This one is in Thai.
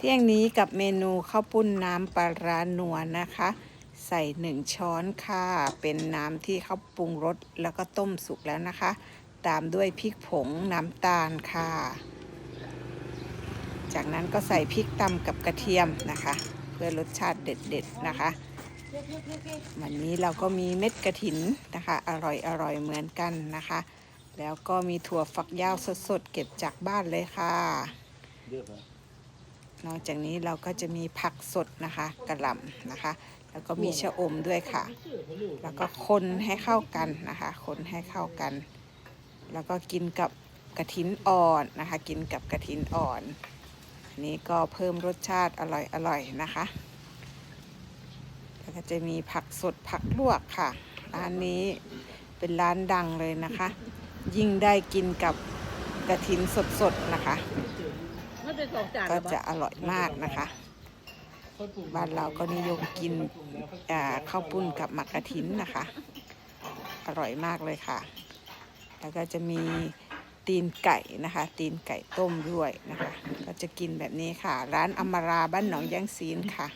เที่ยงนี้กับเมนูข้าวปุ้นน้ำปลาร้านัวนะคะ ใส่หนึ่งช้อนค่ะ เป็นน้ำที่เขาปรุงรสแล้วก็ต้มสุกแล้วนะคะ ตามด้วยพริกผงน้ำตาลค่ะ จากนั้นก็ใส่พริกตำกับกระเทียมนะคะ เพื่อรสชาติเด็ดๆนะคะ วันนี้เราก็มีเม็ดกระถินนะคะ อร่อยอร่อยเหมือนกันนะคะ แล้วก็มีถั่วฝักยาวสดๆเก็บจากบ้านเลยค่ะ นอกจากนี้เราก็จะมีผักสดนะคะกระหล่ำนะคะ แล้วก็มีชะอมด้วยค่ะ แล้วก็คนให้เข้ากันนะคะ คนให้เข้ากัน แล้วก็กินกับกระถินอ่อนนะคะ กินกับกระถินอ่อนอันนี้ก็เพิ่มรสชาติอร่อยอร่อยนะคะ แล้วก็จะมีผักสดผักลวกค่ะร้านนี้เป็นร้านดังเลยนะคะ ยิ่งได้กินกับกระถินสดๆนะคะ ก็จะอร่อยมากนะคะ บ้านเราก็นิยมกินข้าวปุ้นกับหมักกะทินนะคะ อร่อยมากเลยค่ะ แล้วก็จะมีตีนไก่นะคะ ตีนไก่ต้มด้วยนะคะ ก็จะกินแบบนี้ค่ะ ร้านอมราบ้านหนองยางซีนค่ะ